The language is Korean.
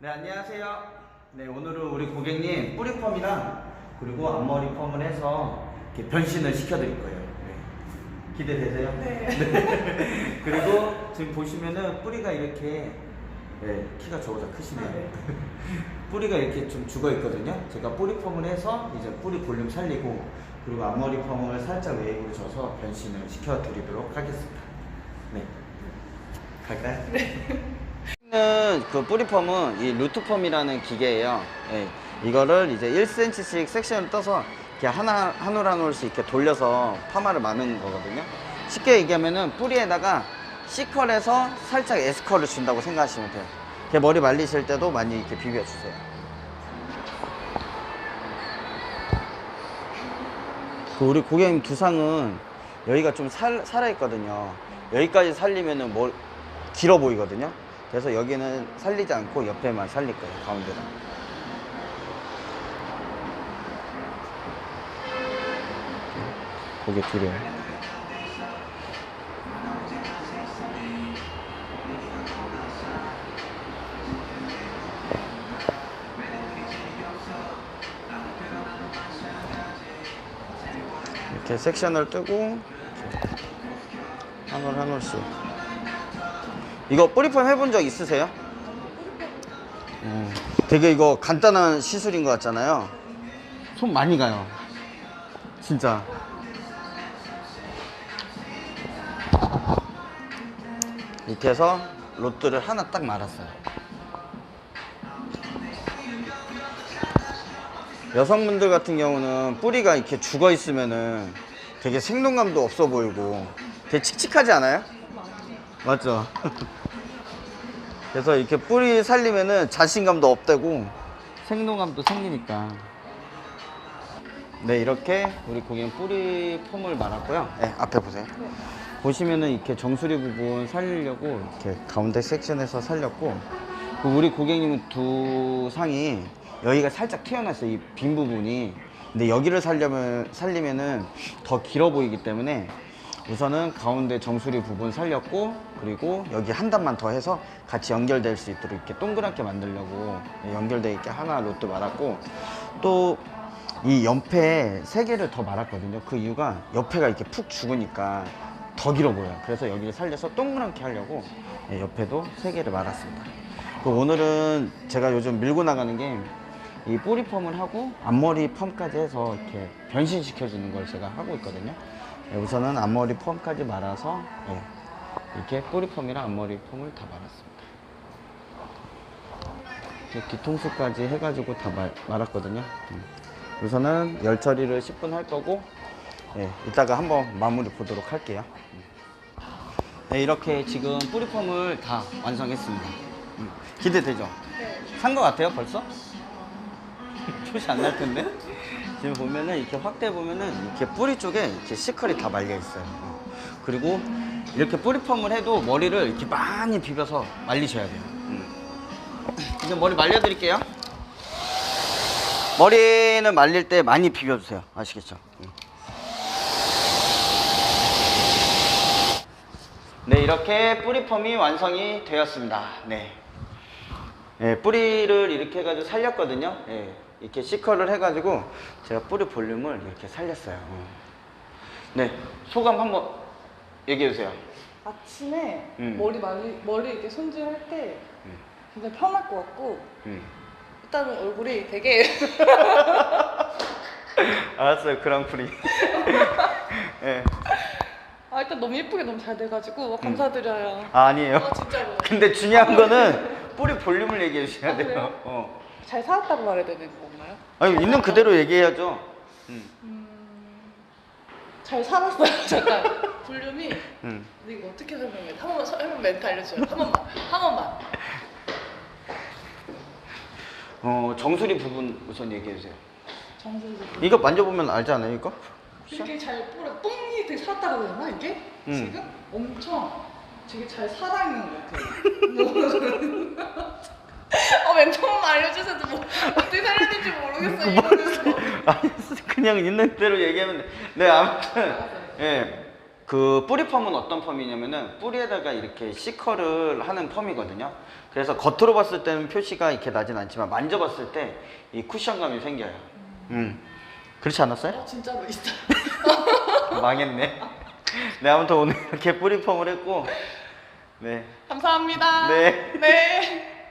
네 안녕하세요. 네 오늘은 우리 고객님 뿌리 펌이랑 그리고 앞머리 펌을 해서 이렇게 변신을 시켜드릴 거예요. 네. 기대되세요? 네. 그리고 지금 보시면은 뿌리가 이렇게 네, 키가 저보다 크시네요. 네. 뿌리가 이렇게 좀 죽어 있거든요. 제가 뿌리 펌을 해서 이제 뿌리 볼륨 살리고 그리고 앞머리 펌을 살짝 웨이브로 줘서 변신을 시켜드리도록 하겠습니다. 네. 갈까요? 는 그 뿌리펌은 이 루트펌이라는 기계예요. 예, 이거를 이제 1cm씩 섹션을 떠서 이렇게 하나 한올 한 올씩 이렇게 돌려서 파마를 마는 거거든요. 쉽게 얘기하면은 뿌리에다가 C컬에서 살짝 S컬을 준다고 생각하시면 돼요. 이렇게 머리 말리실 때도 많이 이렇게 비벼 주세요. 그 우리 고객님 두상은 여기가 좀 살, 살아있거든요. 여기까지 살리면은 뭘 길어 보이거든요. 그래서 여기는 살리지 않고 옆에만 살릴 거예요. 가운데다. 고개 뒤로. 이렇게 섹션을 뜨고 한 올 한 올씩. 이거 뿌리펌 해본 적 있으세요? 음, 되게 이거 간단한 시술인 것 같잖아요. 손 많이 가요. 진짜. 이렇게 해서 로트를 하나 딱 말았어요. 여성분들 같은 경우는 뿌리가 이렇게 죽어 있으면은 되게 생동감도 없어 보이고 되게 칙칙하지 않아요? 맞죠? 그래서 이렇게 뿌리 살리면은 자신감도 업되고 생동감도 생기니까. 네, 이렇게 우리 고객님 뿌리 폼을 말았고요. 네, 앞에 보세요. 보시면은 이렇게 정수리 부분 살리려고 이렇게 가운데 섹션에서 살렸고 그 우리 고객님은 두 상이 여기가 살짝 튀어났어요. 이 빈 부분이. 근데 여기를 살려면 살리면은 더 길어 보이기 때문에 우선은 가운데 정수리 부분 살렸고 그리고 여기 한 단만 더 해서 같이 연결될 수 있도록 이렇게 동그랗게 만들려고 연결돼 있게 하나 로또 말았고 또 이 옆에 세 개를 더 말았거든요. 그 이유가 옆에가 이렇게 푹 죽으니까 더 길어 보여요. 그래서 여기를 살려서 동그랗게 하려고 예, 옆에도 세 개를 말았습니다. 그 오늘은 제가 요즘 밀고 나가는 게이 뿌리 펌을 하고 앞머리 펌까지 해서 이렇게 변신시켜주는 걸 제가 하고 있거든요. 예, 우선은 앞머리 펌까지 말아서 예, 이렇게 뿌리 펌이랑 앞머리 펌을 다 말았습니다. 이렇게 뒤통수까지 해가지고 다 말, 말았거든요. 음. 우선은 열 처리를 10분 할 거고 예, 이따가 한번 마무리 보도록 할게요. 네, 이렇게 지금 뿌리 펌을 다 완성했습니다. 음, 기대되죠? 네. 산거 같아요, 벌써? 표시 안 날 텐데? 지금 보면은 이렇게 확대 보면은 이렇게 뿌리 쪽에 이렇게 시컬이 다 말려 있어요. 어. 그리고 이렇게 뿌리 펌을 해도 머리를 이렇게 많이 비벼서 말리셔야 돼요. 음. 이제 머리 말려드릴게요. 머리는 말릴 때 많이 비벼주세요. 아시겠죠? 음. 네, 이렇게 뿌리 펌이 완성이 되었습니다. 네. 예, 뿌리를 이렇게 해가지고 살렸거든요. 예, 이렇게 C컬을 해가지고 제가 뿌리 볼륨을 이렇게 살렸어요. 어. 네, 소감 한번 얘기해주세요. 아침에 음. 머리 말리 머리 이렇게 손질할 때 음. 굉장히 편할 것 같고 음. 일단은 얼굴이 되게 알았어요, 그랑프리. 예. 아 일단 너무 예쁘게 너무 잘 돼가지고 감사드려요. 아, 아니에요. 아 진짜로 근데 중요한 거는 뿌리 볼륨을 얘기해 주셔야 아, 돼요. 그래요? 어. 잘 살았다고 말해야 되는 건가요? 아니, 있는 그대로 얘기해야죠. 음. 음, 잘 살았어요. 잠깐 볼륨이 음. 근데 이거 어떻게 설명해? 한 번만 번 멘트 알려줘요. 한 번만 한 번만. 어, 정수리 부분 우선 얘기해 주세요. 정수리 이거 만져보면 알지 않아요, 이거? 되게 잘 뿌려 똥이 되게 살았다고 해야 되나 이게? 음. 지금 엄청 되게 잘 살아있는 것 같아요. 어 멘토만 알려주셔도 뭐 어떻게 살려야 될지 모르겠어요. 이거는. 아니, 그냥 있는 대로 얘기하면 돼. 네, 아무튼, 예. 그 뿌리 펌은 어떤 펌이냐면은 뿌리에다가 이렇게 시커를 하는 펌이거든요. 그래서 겉으로 봤을 때는 표시가 이렇게 나진 않지만 만져봤을 때 이 쿠션감이 생겨요. 음. 그렇지 않았어요? 어, 진짜로 있어. 망했네. 네, 아무튼 오늘 이렇게 뿌리 펌을 했고, 네. 감사합니다. 네. 네.